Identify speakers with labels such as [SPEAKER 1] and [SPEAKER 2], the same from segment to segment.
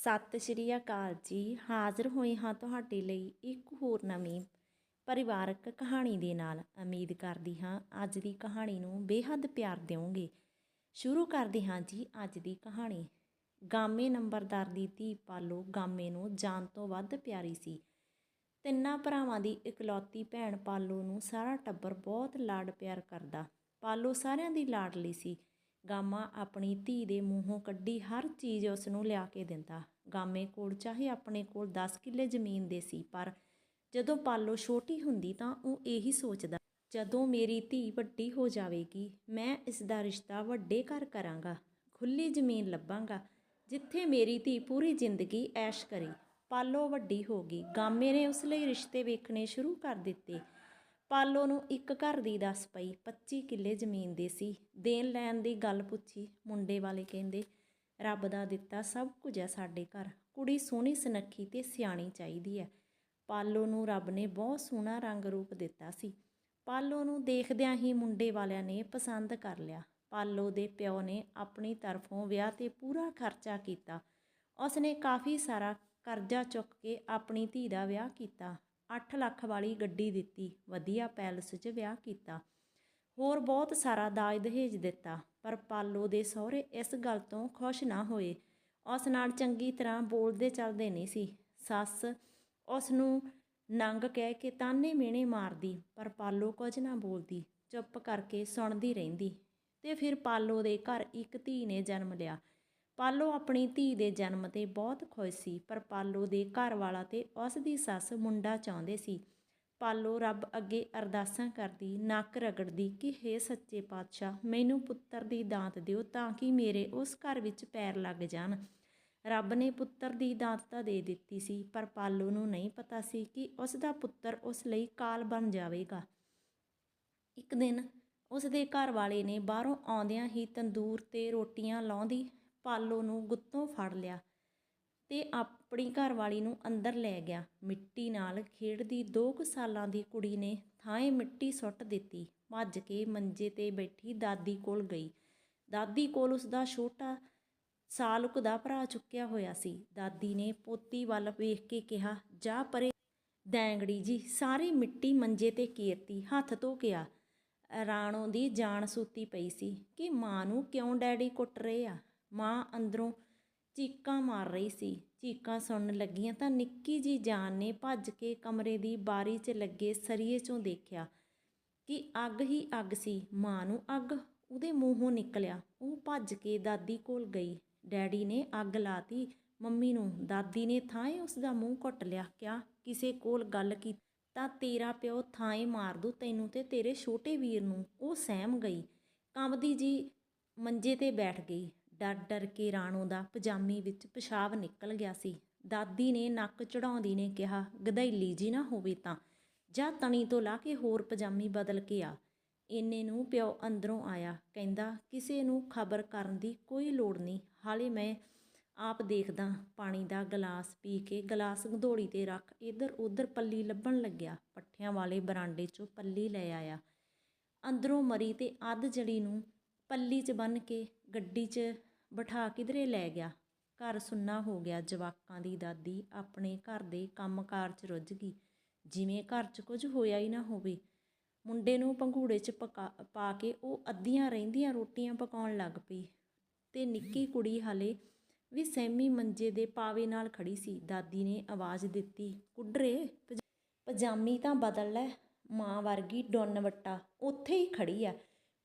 [SPEAKER 1] ਸਤਿ ਸ਼੍ਰੀ ਅਕਾਲ ਜੀ। ਹਾਜ਼ਰ ਹੋਏ ਹਾਂ ਤੁਹਾਡੇ ਲਈ ਇੱਕ ਹੋਰ ਨਵੀਂ ਪਰਿਵਾਰਕ ਕਹਾਣੀ ਦੇ ਨਾਲ। ਉਮੀਦ ਕਰਦੀ ਹਾਂ ਅੱਜ ਦੀ ਕਹਾਣੀ ਨੂੰ ਬੇਹੱਦ ਪਿਆਰ ਦਿਓਗੇ। ਸ਼ੁਰੂ ਕਰਦੇ ਹਾਂ ਜੀ ਅੱਜ ਦੀ ਕਹਾਣੀ। ਗਾਮੇ ਨੰਬਰਦਾਰ ਦੀ ਧੀ ਪਾਲੋ ਗਾਮੇ ਨੂੰ ਜਾਨ ਤੋਂ ਵੱਧ ਪਿਆਰੀ ਸੀ। ਤਿੰਨਾਂ ਭਰਾਵਾਂ ਦੀ ਇਕਲੌਤੀ ਭੈਣ ਪਾਲੋ ਨੂੰ ਸਾਰਾ ਟੱਬਰ ਬਹੁਤ ਲਾਡ ਪਿਆਰ ਕਰਦਾ। ਪਾਲੋ ਸਾਰਿਆਂ ਦੀ ਲਾਡਲੀ ਸੀ। ਗਾਮਾ ਆਪਣੀ ਧੀ ਦੇ ਮੂੰਹੋਂ ਕੱਢੀ ਹਰ ਚੀਜ਼ ਉਸ ਨੂੰ ਲਿਆ ਕੇ ਦਿੰਦਾ। ਗਾਮੇ ਕੋਲ ਚਾਹੇ ਆਪਣੇ ਕੋਲ 10 ਕਿੱਲੇ ਜ਼ਮੀਨ ਦੇ ਸੀ, ਪਰ ਜਦੋਂ ਪਾਲੋ ਛੋਟੀ ਹੁੰਦੀ ਤਾਂ ਉਹ ਇਹੀ ਸੋਚਦਾ, ਜਦੋਂ ਮੇਰੀ ਧੀ ਵੱਡੀ ਹੋ ਜਾਵੇਗੀ, ਮੈਂ ਇਸ ਦਾ ਰਿਸ਼ਤਾ ਵੱਡੇ ਘਰ ਕਰਾਂਗਾ ਖੁੱਲੀ ਜ਼ਮੀਨ ਲੱਭਾਂਗਾ, ਜਿੱਥੇ ਮੇਰੀ ਧੀ ਪੂਰੀ ਜ਼ਿੰਦਗੀ ਐਸ਼ ਕਰੇ। ਪਾਲੋ ਵੱਡੀ ਹੋ ਗਈ। ਗਾਮੇ ਨੇ ਉਸ ਲਈ ਰਿਸ਼ਤੇ ਵੇਖਣੇ ਸ਼ੁਰੂ ਕਰ ਦਿੱਤੇ। ਪਾਲੋ ਨੂੰ ਇੱਕ ਘਰ ਦੀ ਦੱਸ ਪਈ 25 ਕਿੱਲੇ ਜ਼ਮੀਨ ਦੇ ਸੀ। ਦੇਣ ਲੈਣ ਦੀ ਗੱਲ ਪੁੱਛੀ, ਮੁੰਡੇ ਵਾਲੇ ਕਹਿੰਦੇ, ਰੱਬ ਦਾ ਦਿੱਤਾ ਸਭ ਕੁਝ ਹੈ ਸਾਡੇ ਘਰ। ਕੁੜੀ ਸੋਹਣੀ ਸੁਨੱਖੀ ਤੇ ਸਿਆਣੀ ਚਾਹੀਦੀ ਹੈ। ਪਾਲੋ ਨੂੰ ਰੱਬ ਨੇ ਬਹੁਤ ਸੋਹਣਾ ਰੰਗ ਰੂਪ ਦਿੱਤਾ ਸੀ। ਪਾਲੋ ਨੂੰ ਦੇਖਦਿਆਂ ਹੀ ਮੁੰਡੇ ਵਾਲਿਆਂ ਨੇ ਪਸੰਦ ਕਰ ਲਿਆ। ਪਾਲੋ ਦੇ ਪਿਓ ਨੇ ਆਪਣੀ ਤਰਫੋਂ ਵਿਆਹ ਤੇ ਪੂਰਾ ਖਰਚਾ ਕੀਤਾ। ਉਸਨੇ ਕਾਫੀ ਸਾਰਾ ਕਰਜ਼ਾ ਚੁੱਕ ਕੇ ਆਪਣੀ ਧੀ ਦਾ ਵਿਆਹ ਕੀਤਾ। 8 ਲੱਖ ਵਾਲੀ ਗੱਡੀ ਦਿੱਤੀ, ਵਧੀਆ ਪੈਲਸ 'ਚ ਵਿਆਹ ਕੀਤਾ। ਹੋਰ ਬਹੁਤ ਸਾਰਾ ਦਾਜ ਦਹੇਜ ਦਿੱਤਾ, ਪਰ ਪਾਲੋ ਦੇ ਸਹੁਰੇ ਇਸ ਗੱਲ ਤੋਂ ਖੁਸ਼ ਨਾ ਹੋਏ। ਉਸ ਨਾਲ ਚੰਗੀ ਤਰ੍ਹਾਂ ਬੋਲਦੇ ਚੱਲਦੇ ਨਹੀਂ ਸੀ। ਸੱਸ ਉਸ ਨੂੰ ਨੰਗ ਕਹਿ ਕੇ ਤਾਨੇ ਮੇਣੇ ਮਾਰਦੀ, ਪਰ ਪਾਲੋ ਕੁਝ ਨਾ ਬੋਲਦੀ, ਚੁੱਪ ਕਰਕੇ ਸੁਣਦੀ ਰਹਿੰਦੀ ਤੇ ਫਿਰ ਪਾਲੋ ਦੇ ਘਰ ਇੱਕ ਧੀ ਨੇ ਜਨਮ ਲਿਆ। ਪਾਲੋ ਆਪਣੀ ਧੀ ਦੇ ਜਨਮ ਤੇ ਬਹੁਤ ਖੁਸ਼ ਸੀ, ਪਰ ਪਾਲੋ ਦੇ ਘਰ ਵਾਲਾ ਤੇ ਉਸ ਦੀ ਸੱਸ ਮੁੰਡਾ ਚਾਹੁੰਦੇ ਸੀ। ਪਾਲੋ ਰੱਬ ਅੱਗੇ ਅਰਦਾਸਾਂ ਕਰਦੀ, ਨੱਕ ਰਗੜਦੀ ਕਿ, ਹੇ ਸੱਚੇ ਪਾਤਸ਼ਾਹ, ਮੈਨੂੰ ਪੁੱਤਰ ਦੀ ਦਾਤ ਦਿਓ ਤਾਂ ਕਿ ਮੇਰੇ ਉਸ ਘਰ ਵਿੱਚ ਪੈਰ ਲੱਗ ਜਾਣ। ਰੱਬ ਨੇ ਪੁੱਤਰ ਦੀ ਦਾਤ ਤਾਂ ਦੇ ਦਿੱਤੀ ਸੀ, ਪਰ ਪਾਲੋ ਨੂੰ ਨਹੀਂ ਪਤਾ ਸੀ ਕਿ ਉਸ ਦਾ ਪੁੱਤਰ ਉਸ ਲਈ ਕਾਲ ਬਣ ਜਾਵੇਗਾ। ਇੱਕ ਦਿਨ ਉਸ ਦੇ ਘਰ ਵਾਲੇ ਨੇ ਬਾਹਰੋਂ ਆਉਂਦਿਆਂ ਹੀ ਤੰਦੂਰ ਤੇ ਰੋਟੀਆਂ ਲਾਉਂਦੀ ਪਾਲੋ ਨੂੰ ਗੁੱਤੋਂ ਫੜ ਲਿਆ ਤੇ ਆਪਣੀ ਘਰਵਾਲੀ ਨੂੰ ਅੰਦਰ ਲੈ ਗਿਆ। ਮਿੱਟੀ ਨਾਲ ਖੇਡਦੀ 2 ਕੁ ਸਾਲਾਂ ਦੀ ਕੁੜੀ ਨੇ ਥਾਂਏ ਮਿੱਟੀ ਸੁੱਟ ਦਿੱਤੀ। ਭੱਜ ਕੇ ਮੰਜੇ ਤੇ ਬੈਠੀ ਦਾਦੀ ਕੋਲ ਗਈ। ਦਾਦੀ ਕੋਲ ਉਸ ਦਾ ਛੋਟਾ ਸਾਲੁਕ ਦਾ ਭਰਾ ਚੁੱਕਿਆ ਹੋਇਆ ਸੀ। ਦਾਦੀ ਨੇ ਪੋਤੀ ਵੱਲ ਵੇਖ ਕੇ ਕਿਹਾ, ਜਾ ਪਰੇ ਦੈਂਗੜੀ ਜੀ, ਸਾਰੀ ਮਿੱਟੀ ਮੰਜੇ ਤੇ ਕੀਰਤੀ, ਹੱਥ ਧੋ ਗਿਆ ਰਾਣੋ ਦੀ ਜਾਨ ਸੂਤੀ ਪਈ ਸੀ ਕਿ ਮਾਂ ਨੂੰ ਕਿਉਂ ਡੈਡੀ ਕੁੱਟ ਰਹੇ ਆ? ਮਾਂ ਅੰਦਰੋਂ ਚੀਕਾਂ ਮਾਰ ਰਹੀ ਸੀ। ਚੀਕਾਂ ਸੁਣਨ ਲੱਗੀਆਂ ਤਾਂ ਨਿੱਕੀ ਜੀ ਜਾਨ ਨੇ ਭੱਜ ਕੇ ਕਮਰੇ ਦੀ ਬਾਰੀ 'ਚ ਲੱਗੇ ਸਰੀਏ 'ਚੋਂ ਦੇਖਿਆ ਕਿ ਅੱਗ ਹੀ ਅੱਗ ਸੀ। ਮਾਂ ਨੂੰ ਅੱਗ ਉਹਦੇ ਮੂੰਹੋਂ ਨਿਕਲਿਆ। ਉਹ ਭੱਜ ਕੇ ਦਾਦੀ ਕੋਲ ਗਈ। ਡੈਡੀ ਨੇ ਅੱਗ ਲਾਤੀ। ਮੰਮੀ ਨੂੰ। ਦਾਦੀ ਨੇ ਥਾਂਏ ਉਸ ਦਾ ਮੂੰਹ ਘੁੱਟ ਲਿਆ। ਕਿਆ ਕਿਸੇ ਕੋਲ ਗੱਲ ਕੀਤੀ ਤਾਂ ਤੇਰਾ ਪਿਓ ਥਾਂਏ ਮਾਰ ਦੂ ਤੈਨੂੰ ਤੇ ਤੇਰੇ ਛੋਟੇ ਵੀਰ ਨੂੰ। ਉਹ ਸਹਿਮ ਗਈ। ਕੰਬਦੀ ਜੀ ਮੰਜੇ ਤੇ ਬੈਠ ਗਈ। ਡਰ ਡਰ ਕੇ ਰਾਣੋ ਦਾ ਪਜਾਮੀ ਵਿੱਚ ਪਿਸ਼ਾਬ ਨਿਕਲ ਗਿਆ ਸੀ। ਦਾਦੀ ਨੇ ਨੱਕ ਚੜਾਉਂਦੀ ਨੇ ਕਿਹਾ, ਗਧੈਲੀ ਜੀ ਨਾ ਹੋਵੇ ਤਾਂ, ਜਾਂ ਤਣੀ ਤੋਂ ਲਾ ਕੇ ਹੋਰ ਪਜਾਮੀ ਬਦਲ ਕੇ ਆ। ਇੰਨੇ ਨੂੰ ਪਿਓ ਅੰਦਰੋਂ ਆਇਆ, ਕਹਿੰਦਾ, ਕਿਸੇ ਨੂੰ ਖਬਰ ਕਰਨ ਦੀ ਕੋਈ ਲੋੜ ਨਹੀਂ। ਹਾਲੇ ਮੈਂ ਆਪ ਦੇਖਦਾ, ਪਾਣੀ ਦਾ ਗਲਾਸ ਪੀ ਕੇ ਗਲਾਸ ਗਧੋੜੀ ਤੇ ਰੱਖ ਇੱਧਰ ਉੱਧਰ ਪੱਲੀ ਲੱਭਣ ਲੱਗਿਆ। ਪੱਠਿਆਂ ਵਾਲੇ ਬਰਾਂਡੇ 'ਚੋਂ ਪੱਲੀ ਲੈ ਆਇਆ। ਅੰਦਰੋਂ ਮਰੀ ਤੇ ਅੱਧ ਜੜੀ ਨੂੰ ਪੱਲੀ 'ਚ ਬੰਨ ਕੇ ਗੱਡੀ 'ਚ ਬਿਠਾ ਕਿਧਰੇ ਲੈ ਗਿਆ। ਘਰ ਸੁੰਨਾ ਹੋ ਗਿਆ। ਜਵਾਕਾਂ ਦੀ ਦਾਦੀ ਆਪਣੇ ਘਰ ਦੇ ਕੰਮਕਾਰ 'ਚ ਰੁੱਝ ਗਈ। ਜਿਵੇਂ ਘਰ 'ਚ ਕੁਝ ਹੋਇਆ ਹੀ ਨਾ ਹੋਵੇ। ਮੁੰਡੇ ਨੂੰ ਪੰਘੂੜੇ 'ਚ ਪਕਾ, ਪਾ ਕੇ ਉਹ ਅੱਧੀਆਂ ਰਹਿੰਦੀਆਂ ਰੋਟੀਆਂ ਪਕਾਉਣ ਲੱਗ ਪਈ। ਤੇ ਨਿੱਕੀ ਕੁੜੀ ਹਲੇ ਵੀ ਸੈਮੀ ਮੰਜੇ ਦੇ ਪਾਵੇ ਨਾਲ ਖੜੀ ਸੀ। ਦਾਦੀ ਨੇ ਆਵਾਜ਼ ਦਿੱਤੀ, ਕੁੱਡਰੇ ਪਜਾਮੀ ਤਾਂ ਬਦਲ ਲੈ। ਮਾਂ ਵਰਗੀ ਡੁੰਨ ਵੱਟਾ, ਉੱਥੇ ਹੀ ਖੜੀ ਆ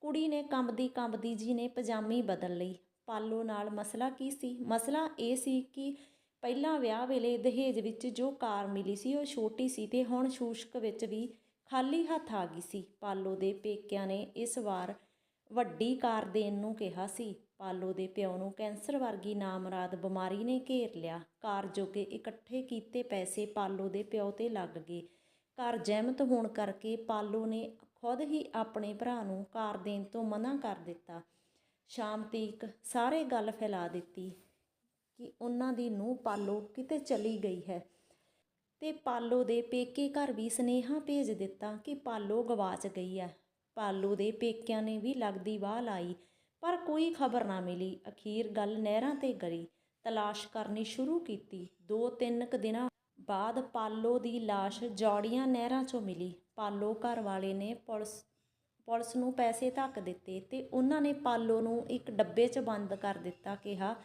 [SPEAKER 1] ਕੁੜੀ ਨੇ ਕੰਬਦੀ ਕੰਬਦੀ ਜੀ ਨੇ ਪਜਾਮੀ ਬਦਲ ਲਈ। ਪਾਲੋ ਨਾਲ ਮਸਲਾ ਕੀ ਸੀ? ਮਸਲਾ ਇਹ ਸੀ ਕਿ ਪਹਿਲਾਂ ਵਿਆਹ ਵੇਲੇ ਦਹੇਜ ਵਿੱਚ ਜੋ ਕਾਰ ਮਿਲੀ ਸੀ ਉਹ ਛੋਟੀ ਸੀ ਤੇ ਹੁਣ ਸ਼ੂਸ਼ਕ ਵਿੱਚ ਵੀ ਖਾਲੀ ਹੱਥ ਆ ਗਈ ਸੀ। ਪਾਲੋ ਦੇ ਪੇਕਿਆਂ ਨੇ ਇਸ ਵਾਰ ਵੱਡੀ ਕਾਰ ਦੇਣ ਨੂੰ ਕਿਹਾ ਸੀ। ਪਾਲੋ ਦੇ ਪਿਓ ਨੂੰ ਕੈਂਸਰ ਵਰਗੀ ਨਾਮਰਾਦ ਬਿਮਾਰੀ ਨੇ ਘੇਰ ਲਿਆ। ਕਾਰ ਜੋਗੇ ਇਕੱਠੇ ਕੀਤੇ ਪੈਸੇ ਪਾਲੋ ਦੇ ਪਿਓ ਤੇ ਲੱਗ ਗਏ। ਘਰ ਜਹਿਮਤ ਹੋਣ ਕਰਕੇ ਪਾਲੋ ਨੇ ਖੁਦ ਹੀ ਆਪਣੇ ਭਰਾ ਨੂੰ ਕਾਰ ਦੇਣ ਤੋਂ ਮਨਾ ਕਰ ਦਿੱਤਾ। ਸ਼ਾਮ ਤੀਕ ਸਾਰੇ ਗੱਲ ਫੈਲਾ ਦਿੱਤੀ ਕਿ ਉਹਨਾਂ ਦੀ ਨੂੰਹ ਪਾਲੋ ਕਿਤੇ ਚਲੀ ਗਈ ਹੈ। ਤੇ ਪਾਲੋ ਦੇ ਪੇਕੇ ਘਰ ਵੀ ਸਨੇਹਾ ਭੇਜ ਦਿੱਤਾ ਕਿ ਪਾਲੋ ਗਵਾਚ ਗਈ ਹੈ। ਪਾਲੋ ਦੇ ਪੇਕਿਆਂ ਨੇ ਵੀ ਲੱਗਦੀ ਵਾਹ ਲਾਈ, ਪਰ ਕੋਈ ਖਬਰ ਨਾ ਮਿਲੀ। ਅਖੀਰ ਗੱਲ ਨਹਿਰਾਂ ਤੇ ਗਈ ਤਲਾਸ਼ ਕਰਨੀ ਸ਼ੁਰੂ ਕੀਤੀ। ਦੋ ਤਿੰਨ ਕੁ ਦਿਨਾਂ ਬਾਅਦ ਪਾਲੋ ਦੀ ਲਾਸ਼ ਜੌੜੀਆਂ ਨਹਿਰਾਂ 'ਚੋਂ ਮਿਲੀ। ਪਾਲੋ ਘਰ ਵਾਲੇ ਨੇ ਪੁਲਿਸ ਪੁਲਿਸ ਨੂੰ ਪੈਸੇ ਧੱਕ ਦਿੱਤੇ ਤੇ ਉਹਨਾਂ ਨੇ ਪਾਲੋ ਨੂੰ ਇੱਕ ਡੱਬੇ 'ਚ ਬੰਦ ਕਰ ਦਿੱਤਾ, ਕਿਹਾ,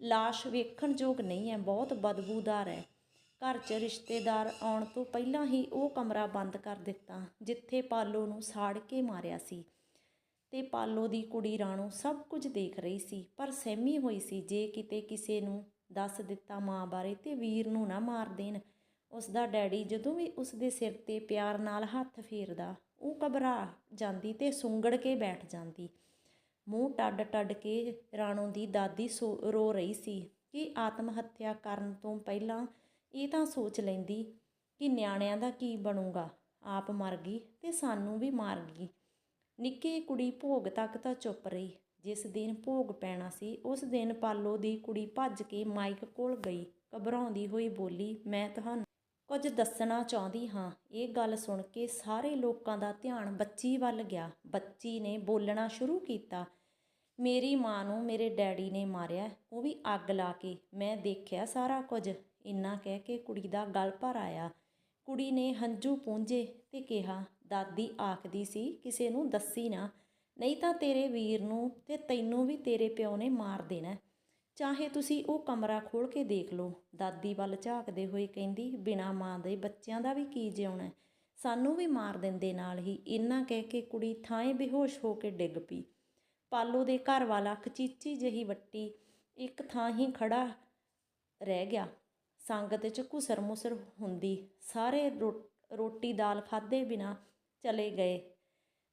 [SPEAKER 1] ਲਾਸ਼ ਵੇਖਣਯੋਗ ਨਹੀਂ ਹੈ, ਬਹੁਤ ਬਦਬੂਦਾਰ ਹੈ। ਘਰ 'ਚ ਰਿਸ਼ਤੇਦਾਰ ਆਉਣ ਤੋਂ ਪਹਿਲਾਂ ਹੀ ਉਹ ਕਮਰਾ ਬੰਦ ਕਰ ਦਿੱਤਾ, ਜਿੱਥੇ ਪਾਲੋ ਨੂੰ ਸਾੜ ਕੇ ਮਾਰਿਆ ਸੀ। ਤੇ ਪਾਲੋ ਦੀ ਕੁੜੀ ਰਾਣੋ ਸਭ ਕੁਝ ਦੇਖ ਰਹੀ ਸੀ, ਪਰ ਸਹਿਮੀ ਹੋਈ ਸੀ, ਜੇ ਕਿਤੇ ਕਿਸੇ ਨੂੰ ਦੱਸ ਦਿੱਤਾ ਮਾਂ ਬਾਰੇ ਤੇ ਵੀਰ ਨੂੰ ਨਾ ਮਾਰ ਦੇਣ, ਉਸ ਦਾ ਡੈਡੀ ਜਦੋਂ ਵੀ ਉਸ ਦੇ ਸਿਰ ਤੇ ਪਿਆਰ ਨਾਲ ਹੱਥ ਫੇਰਦਾ। ਉਹ ਘਬਰਾ ਜਾਂਦੀ ਤੇ ਸੁੰਗੜ ਕੇ ਬੈਠ ਜਾਂਦੀ। ਮੂੰਹ ਟੱਡ ਟੱਡ ਕੇ ਰਾਣੋ ਦੀ ਦਾਦੀ ਸੋ ਰੋ ਰਹੀ ਸੀ ਕਿ ਆਤਮ ਹੱਤਿਆ ਕਰਨ ਤੋਂ ਪਹਿਲਾਂ ਇਹ ਤਾਂ ਸੋਚ ਲੈਂਦੀ ਕਿ ਨਿਆਣਿਆਂ ਦਾ ਕੀ ਬਣੂਗਾ, ਆਪ ਮਰ ਗਈ ਤੇ ਸਾਨੂੰ ਵੀ ਮਾਰ ਗਈ। ਨਿੱਕੀ ਕੁੜੀ ਭੋਗ ਤੱਕ ਤਾਂ ਚੁੱਪ ਰਹੀ, ਜਿਸ ਦਿਨ ਭੋਗ ਪੈਣਾ ਸੀ, ਉਸ ਦਿਨ ਪਾਲੋ ਦੀ ਕੁੜੀ ਭੱਜ ਕੇ ਮਾਈਕ ਕੋਲ ਗਈ, ਘਬਰਾਉਂਦੀ ਹੋਈ ਬੋਲੀ, ਮੈਂ ਤੁਹਾਨੂੰ ਕੁਝ ਦੱਸਣਾ ਚਾਹੁੰਦੀ ਹਾਂ। ਇਹ ਗੱਲ ਸੁਣ ਕੇ ਸਾਰੇ ਲੋਕਾਂ ਦਾ ਧਿਆਨ ਬੱਚੀ ਵੱਲ ਗਿਆ। ਬੱਚੀ ਨੇ ਬੋਲਣਾ ਸ਼ੁਰੂ ਕੀਤਾ। ਮੇਰੀ ਮਾਂ ਨੂੰ ਮੇਰੇ ਡੈਡੀ ਨੇ ਮਾਰਿਆ। ਉਹ ਵੀ ਅੱਗ ਲਾ ਕੇ। ਮੈਂ ਦੇਖਿਆ ਸਾਰਾ ਕੁਝ। ਇੰਨਾ ਕਹਿ ਕੇ ਕੁੜੀ ਦਾ ਗਲ ਭਰ ਆਇਆ। ਕੁੜੀ ਨੇ ਹੰਝੂ ਪੂੰਝੇ ਤੇ ਕਿਹਾ, ਦਾਦੀ ਆਖਦੀ ਸੀ, ਕਿਸੇ ਨੂੰ ਦੱਸੀ ਨਾ। ਨਹੀਂ ਤਾਂ ਤੇਰੇ ਵੀਰ ਨੂੰ ਤੇ ਤੈਨੂੰ ਵੀ ਤੇਰੇ ਪਿਓ ਨੇ ਮਾਰ ਦੇਣਾ। ਚਾਹੇ ਤੁਸੀਂ ਉਹ ਕਮਰਾ ਖੋਲ੍ਹ ਕੇ ਦੇਖ ਲਓ। ਦਾਦੀ ਵੱਲ ਝਾਕਦੇ ਹੋਏ ਕਹਿੰਦੀ, ਬਿਨਾ ਮਾਂ ਦੇ ਬੱਚਿਆਂ ਦਾ ਵੀ ਕੀ ਜਿਉਣਾ ਸਾਨੂੰ ਵੀ ਮਾਰ ਦਿੰਦੇ ਨਾਲ ਹੀ ਇੰਨਾ ਕਹਿ ਕੇ ਕੁੜੀ ਥਾਂਏ ਬੇਹੋਸ਼ ਹੋ ਕੇ ਡਿੱਗ ਪਈ। ਪਾਲੋ ਦੇ ਘਰ ਵਾਲਾ ਖਚੀਚੀ ਜਹੀ ਵੱਟੀ ਇੱਕ ਥਾਂ ਹੀ ਖੜਾ ਰਹਿ ਗਿਆ। ਸੰਗਤ 'ਚ ਘੁਸਰ ਮੁਸਰ ਹੁੰਦੀ। ਸਾਰੇ ਰੋ- ਰੋਟੀ ਦਾਲ ਖਾਦੇ ਬਿਨਾ ਚਲੇ ਗਏ।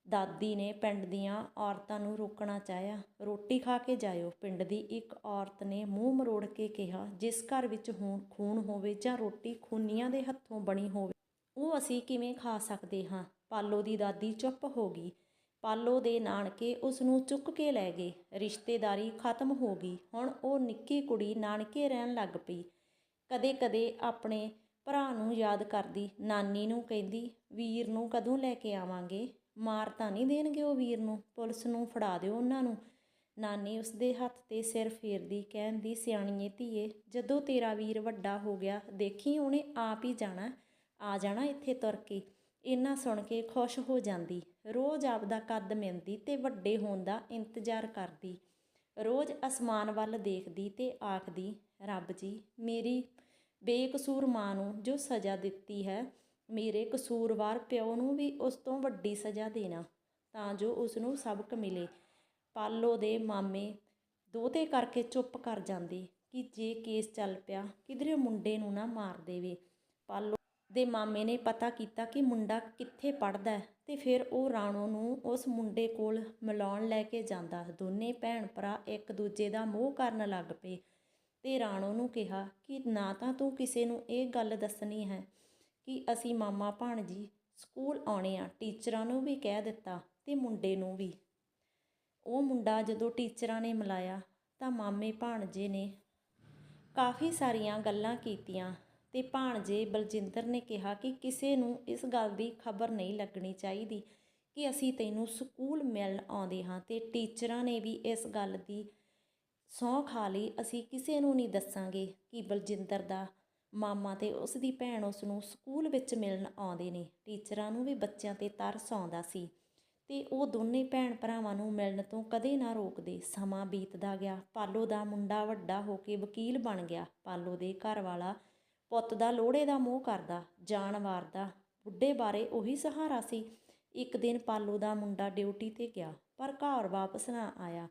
[SPEAKER 1] ਦਾਦੀ ਨੇ ਪਿੰਡ ਦੀਆਂ ਔਰਤਾਂ ਨੂੰ ਰੋਕਣਾ ਚਾਹਿਆ। ਰੋਟੀ ਖਾ ਕੇ ਜਾਇਓ। ਪਿੰਡ ਦੀ ਇੱਕ ਔਰਤ ਨੇ ਮੂੰਹ ਮਰੋੜ ਕੇ ਕਿਹਾ, ਜਿਸ ਘਰ ਵਿੱਚ ਹੁਣ ਖੂਨ ਹੋਵੇ ਜਾਂ ਰੋਟੀ ਖੂਨੀਆਂ ਦੇ ਹੱਥੋਂ ਬਣੀ ਹੋਵੇ, ਉਹ ਅਸੀਂ ਕਿਵੇਂ ਖਾ ਸਕਦੇ ਹਾਂ? ਪਾਲੋ ਦੀ ਦਾਦੀ ਚੁੱਪ ਹੋ ਗਈ। ਪਾਲੋ ਦੇ ਨਾਨਕੇ ਉਸ ਨੂੰ ਚੁੱਕ ਕੇ ਲੈ ਗਏ। ਰਿਸ਼ਤੇਦਾਰੀ ਖਤਮ ਹੋ ਗਈ। ਹੁਣ ਉਹ ਨਿੱਕੀ ਕੁੜੀ ਨਾਨਕੇ ਰਹਿਣ ਲੱਗ ਪਈ। ਕਦੇ-ਕਦੇ ਆਪਣੇ ਭਰਾ ਨੂੰ ਯਾਦ ਕਰਦੀ। ਨਾਨੀ ਨੂੰ ਕਹਿੰਦੀ, ਵੀਰ ਨੂੰ ਕਦੋਂ ਲੈ ਕੇ ਆਵਾਂਗੇ? ਮਾਰ ਤਾਂ ਨਹੀਂ ਦੇਣਗੇ ਉਹ ਵੀਰ ਨੂੰ, ਪੁਲਿਸ ਨੂੰ ਫੜਾ ਦਿਓ ਉਹਨਾਂ ਨੂੰ। ਨਾਨੀ ਉਸਦੇ ਹੱਥ ਤੇ ਸਿਰ ਫੇਰਦੀ ਕਹਿੰਦੀ, ਸਿਆਣੀਏ ਧੀਏ, ਜਦੋਂ ਤੇਰਾ ਵੀਰ ਵੱਡਾ ਹੋ ਗਿਆ, ਦੇਖੀ ਉਹਨੇ ਆਪ ਹੀ ਜਾਣਾ, ਆ ਜਾਣਾ ਇੱਥੇ ਤੁਰ ਕੇ। ਇਹਨਾਂ ਸੁਣ ਕੇ ਖੁਸ਼ ਹੋ ਜਾਂਦੀ। ਰੋਜ਼ ਆਪਦਾ ਕੱਦ ਮਿਲਦੀ ਤੇ ਵੱਡੇ ਹੋਣ ਦਾ ਇੰਤਜ਼ਾਰ ਕਰਦੀ। ਰੋਜ਼ ਅਸਮਾਨ ਵੱਲ ਦੇਖਦੀ ਤੇ ਆਖਦੀ, ਰੱਬ ਜੀ, ਮੇਰੀ ਬੇਕਸੂਰ ਮਾਂ ਨੂੰ ਜੋ ਸਜ਼ਾ ਦਿੱਤੀ ਹੈ ਮੇਰੇ ਕਸੂਰਵਾਰ ਪਿਓ ਨੂੰ ਵੀ ਉਸ ਤੋਂ ਵੱਡੀ ਸਜ਼ਾ ਦੇਣਾ, ਤਾਂ ਜੋ ਉਸ ਨੂੰ ਸਬਕ ਮਿਲੇ। ਪਾਲੋ ਦੇ ਮਾਮੇ ਦੋਤੇ ਕਰਕੇ ਚੁੱਪ ਕਰ ਜਾਂਦੇ ਕਿ ਜੇ ਕੇਸ ਚੱਲ ਪਿਆ, ਕਿਧਰੇ ਮੁੰਡੇ ਨੂੰ ਨਾ ਮਾਰ ਦੇਵੇ। ਪਾਲੋ ਦੇ ਮਾਮੇ ਨੇ ਪਤਾ ਕੀਤਾ ਕਿ ਮੁੰਡਾ ਕਿੱਥੇ ਪੜਦਾ ਹੈ ਤੇ ਫਿਰ ਉਹ ਰਾਣੋ ਨੂੰ ਉਸ ਮੁੰਡੇ ਕੋਲ ਮਿਲਾਉਣ ਲੈ ਕੇ ਜਾਂਦਾ। ਦੋਨੇ ਭੈਣ ਭਰਾ ਇੱਕ ਦੂਜੇ ਦਾ ਮੋਹ ਕਰਨ ਲੱਗ ਪਏ ਤੇ ਰਾਣੋ ਨੂੰ ਕਿਹਾ ਕਿ ਨਾ ਤਾਂ ਤੂੰ ਕਿਸੇ ਨੂੰ ਇਹ ਗੱਲ ਦੱਸਣੀ ਹੈ ਕਿ ਅਸੀਂ ਮਾਮਾ ਭਾਣਜੀ ਸਕੂਲ ਆਉਣੇ ਆ, ਟੀਚਰਾਂ ਨੂੰ ਵੀ ਕਹਿ ਦਿੱਤਾ ਤੇ ਮੁੰਡੇ ਨੂੰ ਵੀ। ਉਹ ਮੁੰਡਾ ਜਦੋਂ ਟੀਚਰਾਂ ਨੇ ਮਿਲਾਇਆ ਤਾਂ ਮਾਮੇ ਭਾਣਜੇ ਨੇ ਕਾਫੀ ਸਾਰੀਆਂ ਗੱਲਾਂ ਕੀਤੀਆਂ ਤੇ ਭਾਣਜੇ ਬਲਜਿੰਦਰ ਨੇ ਕਿਹਾ ਕਿ ਕਿਸੇ ਨੂੰ ਇਸ ਗੱਲ ਦੀ ਖਬਰ ਨਹੀਂ ਲੱਗਣੀ ਚਾਹੀਦੀ ਕਿ ਅਸੀਂ ਤੈਨੂੰ ਸਕੂਲ ਮਿਲਣ ਆਉਂਦੇ ਹਾਂ ਤੇ ਟੀਚਰਾਂ ਨੇ ਵੀ ਇਸ ਗੱਲ ਦੀ ਸਹੁੰ ਖਾ ਲਈ, ਅਸੀਂ ਕਿਸੇ ਨੂੰ ਨਹੀਂ ਦੱਸਾਂਗੇ ਕਿ ਬਲਜਿੰਦਰ ਦਾ ਮਾਮਾ ਤੇ ਉਸ ਦੀ ਭੈਣ ਉਸ ਨੂੰ ਸਕੂਲ ਵਿੱਚ ਮਿਲਣ ਆਉਂਦੇ ਨੇ। ਟੀਚਰਾਂ ਨੂੰ ਵੀ ਬੱਚਿਆਂ ਤੇ ਤਰਸ ਆਉਂਦਾ ਸੀ ਤੇ ਉਹ ਦੋਨੇ ਭੈਣ ਭਰਾਵਾਂ ਨੂੰ ਮਿਲਣ ਤੋਂ ਕਦੇ ਨਾ ਰੋਕਦੇ। ਸਮਾਂ ਬੀਤਦਾ ਗਿਆ। ਪਾਲੋ ਦਾ ਮੁੰਡਾ ਵੱਡਾ ਹੋ ਕੇ ਵਕੀਲ ਬਣ ਗਿਆ। ਪਾਲੋ ਦੇ ਘਰ ਵਾਲਾ ਪੁੱਤ ਦਾ ਲੋੜੇ ਦਾ ਮੋਹ ਕਰਦਾ ਜਾਨ ਵਾਰਦਾ ਬੁੱਢੇ ਬਾਰੇ ਉਹੀ ਸਹਾਰਾ ਸੀ। ਇੱਕ ਦਿਨ ਪਾਲੋ ਦਾ ਮੁੰਡਾ ਡਿਊਟੀ ਤੇ ਗਿਆ, ਪਰ ਘਰ ਵਾਪਸ ਨਾ ਆਇਆ।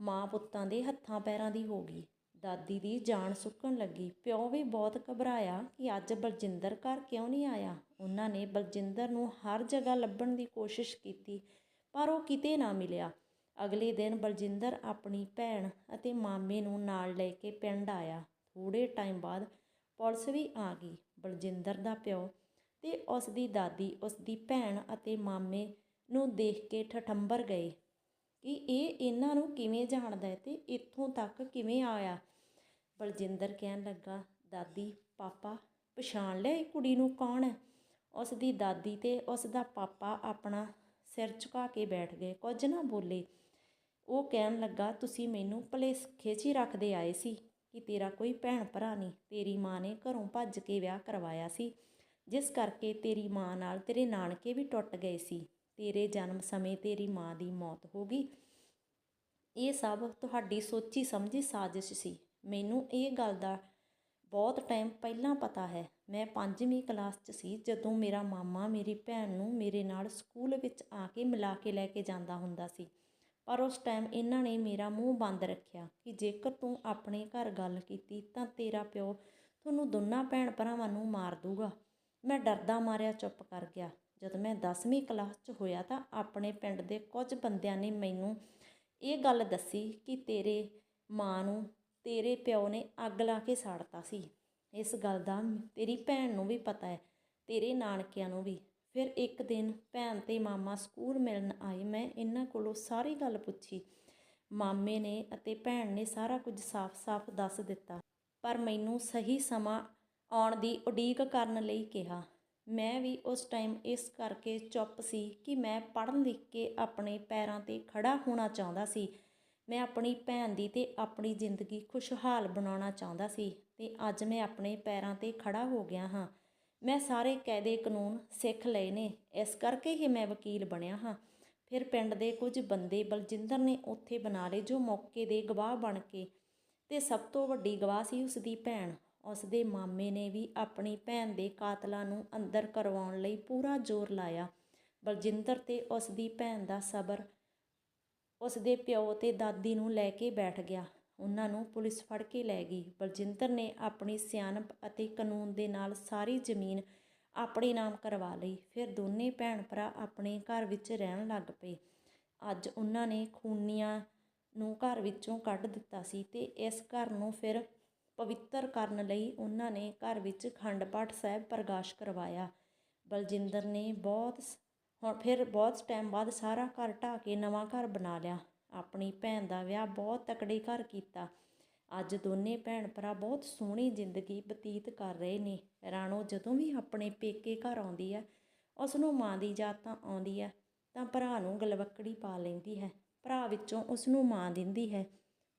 [SPEAKER 1] ਮਾਂ ਪੁੱਤਾਂ ਦੇ ਹੱਥਾਂ ਪੈਰਾਂ ਦੀ ਹੋ ਗਈ। ਦਾਦੀ ਦੀ ਜਾਨ ਸੁੱਕਣ ਲੱਗੀ। ਪਿਓ ਵੀ ਬਹੁਤ ਘਬਰਾਇਆ ਕਿ ਅੱਜ ਬਲਜਿੰਦਰ ਘਰ ਕਿਉਂ ਨਹੀਂ ਆਇਆ। ਉਹਨਾਂ ਨੇ ਬਲਜਿੰਦਰ ਨੂੰ ਹਰ ਜਗ੍ਹਾ ਲੱਭਣ ਦੀ ਕੋਸ਼ਿਸ਼ ਕੀਤੀ, ਪਰ ਉਹ ਕਿਤੇ ਨਾ ਮਿਲਿਆ। ਅਗਲੇ ਦਿਨ ਬਲਜਿੰਦਰ ਆਪਣੀ ਭੈਣ ਅਤੇ ਮਾਮੇ ਨੂੰ ਨਾਲ ਲੈ ਕੇ ਪਿੰਡ ਆਇਆ। ਥੋੜੇ ਟਾਈਮ ਬਾਅਦ ਪੁਲਿਸ ਵੀ ਆ ਗਈ। ਬਲਜਿੰਦਰ ਦਾ ਪਿਓ ਤੇ ਉਸ ਦੀ ਦਾਦੀ, ਉਸ ਦੀ ਭੈਣ ਅਤੇ ਮਾਮੇ ਨੂੰ ਦੇਖ ਕੇ ਠਠੰਬਰ ਗਏ ਕਿ ਇਹ ਇਹਨਾਂ ਨੂੰ ਕਿਵੇਂ ਜਾਣਦਾ ਹੈ ਤੇ ਇੱਥੋਂ ਤੱਕ ਕਿਵੇਂ ਆਇਆ। ਬਲਜਿੰਦਰ ਕਹਿਣ ਲੱਗਾ, ਦਾਦੀ, ਪਾਪਾ, ਪਛਾਣ ਲਿਆ ਇਹ ਕੁੜੀ ਨੂੰ ਕੌਣ ਹੈ? ਉਸ ਦੀ ਦਾਦੀ ਤੇ ਉਸ ਦਾ ਪਾਪਾ ਆਪਣਾ ਸਿਰ ਝੁਕਾ ਕੇ ਬੈਠ ਗਏ। ਕੁਝ ਨਾ ਬੋਲੇ। ਉਹ ਕਹਿਣ ਲੱਗਾ, ਤੁਸੀਂ ਮੈਨੂੰ ਭੁਲੇਖੇ 'ਚ ਹੀ ਰੱਖਦੇ ਆਏ ਸੀ ਕਿ ਤੇਰਾ ਕੋਈ ਭੈਣ ਭਰਾ ਨਹੀਂ। ਤੇਰੀ ਮਾਂ ਨੇ ਘਰੋਂ ਭੱਜ ਕੇ ਵਿਆਹ ਕਰਵਾਇਆ ਸੀ, ਜਿਸ ਕਰਕੇ ਤੇਰੀ ਮਾਂ ਨਾਲ ਤੇਰੇ ਨਾਨਕੇ ਵੀ ਟੁੱਟ ਗਏ ਸੀ। ਤੇਰੇ ਜਨਮ ਸਮੇਂ ਤੇਰੀ ਮਾਂ ਦੀ ਮੌਤ ਹੋ ਗਈ। ਇਹ ਸਭ ਤੁਹਾਡੀ ਸੋਚੀ ਸਮਝੀ ਸਾਜ਼ਿਸ਼ ਸੀ। ਮੈਨੂੰ ਇਹ ਗੱਲ ਦਾ ਬਹੁਤ ਟਾਈਮ ਪਹਿਲਾਂ ਪਤਾ ਹੈ। ਮੈਂ ਪੰਜਵੀਂ ਕਲਾਸ 'ਚ ਸੀ ਜਦੋਂ ਮੇਰਾ ਮਾਮਾ, ਮੇਰੀ ਭੈਣ ਨੂੰ ਮੇਰੇ ਨਾਲ ਸਕੂਲ ਵਿੱਚ ਆ ਕੇ ਮਿਲਾ ਕੇ ਲੈ ਕੇ ਜਾਂਦਾ ਹੁੰਦਾ ਸੀ। ਪਰ ਉਸ ਟਾਈਮ ਇਹਨਾਂ ਨੇ ਮੇਰਾ ਮੂੰਹ ਬੰਦ ਰੱਖਿਆ ਕਿ ਜੇਕਰ ਤੂੰ ਆਪਣੇ ਘਰ ਗੱਲ ਕੀਤੀ ਤਾਂ ਤੇਰਾ ਪਿਓ ਤੁਹਾਨੂੰ ਦੋਨਾਂ ਭੈਣ ਭਰਾਵਾਂ ਨੂੰ ਮਾਰ ਦੂਗਾ। ਮੈਂ ਡਰਦਾ ਮਾਰਿਆ ਚੁੱਪ ਕਰ ਗਿਆ। ਜਦ ਮੈਂ 10ਵੀਂ ਕਲਾਸ 'ਚ ਹੋਇਆ ਤਾਂ ਆਪਣੇ ਪਿੰਡ ਦੇ ਕੁਝ ਬੰਦਿਆਂ ਨੇ ਮੈਨੂੰ ਇਹ ਗੱਲ ਦੱਸੀ ਕਿ ਤੇਰੇ ਮਾਂ ਨੂੰ ਤੇਰੇ ਪਿਓ ਨੇ ਅੱਗ ਲਾ ਕੇ ਸਾੜਤਾ ਸੀ। ਇਸ ਗੱਲ ਦਾ ਤੇਰੀ ਭੈਣ ਨੂੰ ਵੀ ਪਤਾ ਹੈ, ਤੇਰੇ ਨਾਨਕਿਆਂ ਨੂੰ ਵੀ। ਫਿਰ ਇੱਕ ਦਿਨ ਭੈਣ ਤੇ ਮਾਮਾ ਸਕੂਲ ਮਿਲਣ ਆਏ। ਮੈਂ ਇਹਨਾਂ ਕੋਲੋਂ ਸਾਰੀ ਗੱਲ ਪੁੱਛੀ। ਮਾਮੇ ਨੇ ਅਤੇ ਭੈਣ ਨੇ ਸਾਰਾ ਕੁਝ ਸਾਫ਼-ਸਾਫ਼ ਦੱਸ ਦਿੱਤਾ, ਪਰ ਮੈਨੂੰ ਸਹੀ ਸਮਾਂ ਆਉਣ ਦੀ ਉਡੀਕ ਕਰਨ ਲਈ ਕਿਹਾ। ਮੈਂ ਵੀ ਉਸ ਟਾਈਮ ਇਸ ਕਰਕੇ ਚੁੱਪ ਸੀ ਕਿ ਮੈਂ ਪੜ੍ਹਨ ਲਿਖ ਕੇ ਆਪਣੇ ਪੈਰਾਂ ਤੇ ਖੜਾ ਹੋਣਾ ਚਾਹੁੰਦਾ ਸੀ। ਮੈਂ ਆਪਣੀ ਭੈਣ ਦੀ ਅਤੇ ਆਪਣੀ ਜ਼ਿੰਦਗੀ ਖੁਸ਼ਹਾਲ ਬਣਾਉਣਾ ਚਾਹੁੰਦਾ ਸੀ ਅਤੇ ਅੱਜ ਮੈਂ ਆਪਣੇ ਪੈਰਾਂ ਤੇ ਖੜਾ ਹੋ ਗਿਆ ਹਾਂ। ਮੈਂ ਸਾਰੇ ਕਾਇਦੇ ਕਾਨੂੰਨ ਸਿੱਖ ਲਏ ਨੇ, ਇਸ ਕਰਕੇ ਹੀ ਮੈਂ ਵਕੀਲ ਬਣਿਆ ਹਾਂ। ਫਿਰ ਪਿੰਡ ਦੇ ਕੁਝ ਬੰਦੇ ਬਲਜਿੰਦਰ ਨੇ ਉੱਥੇ ਬਣਾ ਲਏ ਜੋ ਮੌਕੇ ਦੇ ਗਵਾਹ ਬਣ ਕੇ ਤੇ ਸਭ ਤੋਂ ਵੱਡੀ ਗਵਾਹ ਸੀ ਉਸ ਦੀ ਭੈਣ। ਉਸ ਦੇ ਮਾਮੇ ਨੇ ਵੀ ਆਪਣੀ ਭੈਣ ਦੇ ਕਾਤਲਾਂ ਨੂੰ ਅੰਦਰ ਕਰਵਾਉਣ ਲਈ ਪੂਰਾ ਜ਼ੋਰ ਲਾਇਆ। ਬਲਜਿੰਦਰ ਤੇ ਉਸ ਦੀ ਭੈਣ ਦਾ ਸਬਰ ਉਸ ਦੇ ਪਿਓ ਤੇ ਦਾਦੀ ਨੂੰ ਲੈ ਕੇ ਬੈਠ ਗਿਆ। ਉਹਨਾਂ ਨੂੰ ਪੁਲਿਸ ਫੜ ਕੇ ਲੈ ਗਈ। ਬਲਜਿੰਦਰ ਨੇ ਆਪਣੀ ਸਿਆਣਪ ਅਤੇ ਕਾਨੂੰਨ ਦੇ ਨਾਲ ਸਾਰੀ ਜ਼ਮੀਨ ਆਪਣੇ ਨਾਮ ਕਰਵਾ ਲਈ। ਫਿਰ ਦੋਨੇ ਭੈਣ ਭਰਾ ਆਪਣੇ ਘਰ ਵਿੱਚ ਰਹਿਣ ਲੱਗ ਪਏ। ਅੱਜ ਉਹਨਾਂ ਨੇ ਖੂਨੀਆਂ ਨੂੰ ਘਰ ਵਿੱਚੋਂ ਕੱਢ ਦਿੱਤਾ ਸੀ ਤੇ ਇਸ ਘਰ ਨੂੰ ਫਿਰ ਪਵਿੱਤਰ ਕਰਨ ਲਈ ਉਹਨਾਂ ਨੇ ਘਰ ਵਿੱਚ ਖੰਡ ਪਾਠ ਸਾਹਿਬ ਪ੍ਰਕਾਸ਼ ਕਰਵਾਇਆ। ਬਲਜਿੰਦਰ ਨੇ ਬਹੁਤ ਸ- ਹੁਣ ਫਿਰ ਬਹੁਤ ਟਾਈਮ ਬਾਅਦ ਸਾਰਾ ਘਰ ਢਾਹ ਕੇ ਨਵਾਂ ਘਰ ਬਣਾ ਲਿਆ। ਆਪਣੀ ਭੈਣ ਦਾ ਵਿਆਹ ਬਹੁਤ ਤਕੜੇ ਘਰ ਕੀਤਾ। ਅੱਜ ਦੋਨੇ ਭੈਣ ਭਰਾ ਬਹੁਤ ਸੋਹਣੀ ਜ਼ਿੰਦਗੀ ਬਤੀਤ ਕਰ ਰਹੇ ਨੇ। ਰਾਣੋ ਜਦੋਂ ਵੀ ਆਪਣੇ ਪੇਕੇ ਘਰ ਆਉਂਦੀ ਹੈ ਉਸ ਨੂੰ ਮਾਂ ਦੀ ਯਾਦ ਤਾਂ ਆਉਂਦੀ ਹੈ, ਤਾਂ ਭਰਾ ਨੂੰ ਗਲਵੱਕੜੀ ਪਾ ਲੈਂਦੀ ਹੈ। ਭਰਾ ਵਿੱਚੋਂ ਉਸ ਨੂੰ ਮਾਂ ਦਿੰਦੀ ਹੈ,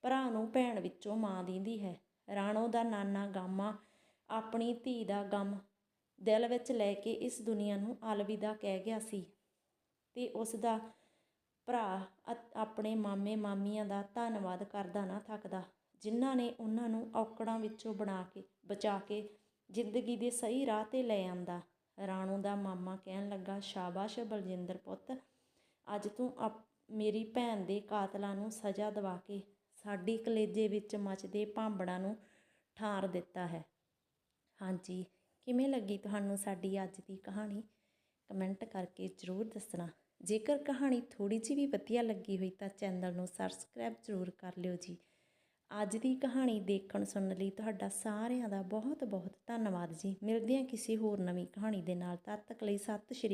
[SPEAKER 1] ਭਰਾ ਨੂੰ ਭੈਣ ਵਿੱਚੋਂ ਮਾਂ ਦਿੰਦੀ ਹੈ। ਰਾਣੋ ਦਾ ਨਾਨਾ ਗਾਮਾ ਆਪਣੀ ਧੀ ਦਾ ਗਮ ਦਿਲ ਵਿੱਚ ਲੈ ਕੇ ਇਸ ਦੁਨੀਆ ਨੂੰ ਅਲਵਿਦਾ ਕਹਿ ਗਿਆ ਸੀ। ਅਤੇ ਉਸ ਦਾ ਭਰਾ ਅ- ਆਪਣੇ ਮਾਮੇ ਮਾਮੀਆਂ ਦਾ ਧੰਨਵਾਦ ਕਰਦਾ ਨਾ ਥੱਕਦਾ, ਜਿਨ੍ਹਾਂ ਨੇ ਉਹਨਾਂ ਨੂੰ ਔਕੜਾਂ ਵਿੱਚੋਂ ਬਣਾ ਕੇ, ਬਚਾ ਕੇ ਜ਼ਿੰਦਗੀ ਦੇ ਸਹੀ ਰਾਹ ਤੇ ਲੈ ਆਂਦਾ। ਰਾਣੋ ਦਾ ਮਾਮਾ ਕਹਿਣ ਲੱਗਾ, ਸ਼ਾਬਾਸ਼ ਬਲਜਿੰਦਰ ਪੁੱਤ, ਅੱਜ ਤੂੰ ਅਪ- ਮੇਰੀ ਭੈਣ ਦੇ ਕਾਤਲਾਂ ਨੂੰ ਸਜ਼ਾ ਦਿਵਾ ਕੇ ਸਾਡੀ ਕਲੇਜੇ ਵਿੱਚ ਮਚਦੇ ਭਾਂਬੜਾਂ ਨੂੰ ਠਾਰ ਦਿੱਤਾ ਹੈ। ਹਾਂਜੀ, ਕਿਵੇਂ ਲੱਗੀ ਤੁਹਾਨੂੰ ਸਾਡੀ ਅੱਜ ਦੀ ਕਹਾਣੀ? ਕਮੈਂਟ ਕਰਕੇ ਜ਼ਰੂਰ ਦੱਸਣਾ। ਜੇਕਰ ਕਹਾਣੀ ਥੋੜੀ ਜਿਹੀ ਵੀ ਵਧੀਆ ਲੱਗੀ ਹੋਈ ਤਾਂ ਚੈਨਲ ਨੂੰ ਸਬਸਕ੍ਰਾਈਬ ਜ਼ਰੂਰ ਕਰ ਲਿਓ ਜੀ। ਅੱਜ ਦੀ ਕਹਾਣੀ ਦੇਖਣ ਸੁਣਨ ਲਈ ਤੁਹਾਡਾ ਸਾਰਿਆਂ ਦਾ ਬਹੁਤ ਬਹੁਤ ਧੰਨਵਾਦ ਜੀ। ਮਿਲਦੇ ਹਾਂ ਕਿਸੇ ਹੋਰ ਨਵੀਂ ਕਹਾਣੀ ਦੇ ਨਾਲ। ਤਦ ਤੱਕ ਲਈ ਸਤਿ ਸ਼੍ਰੀ ਅਕਾਲ।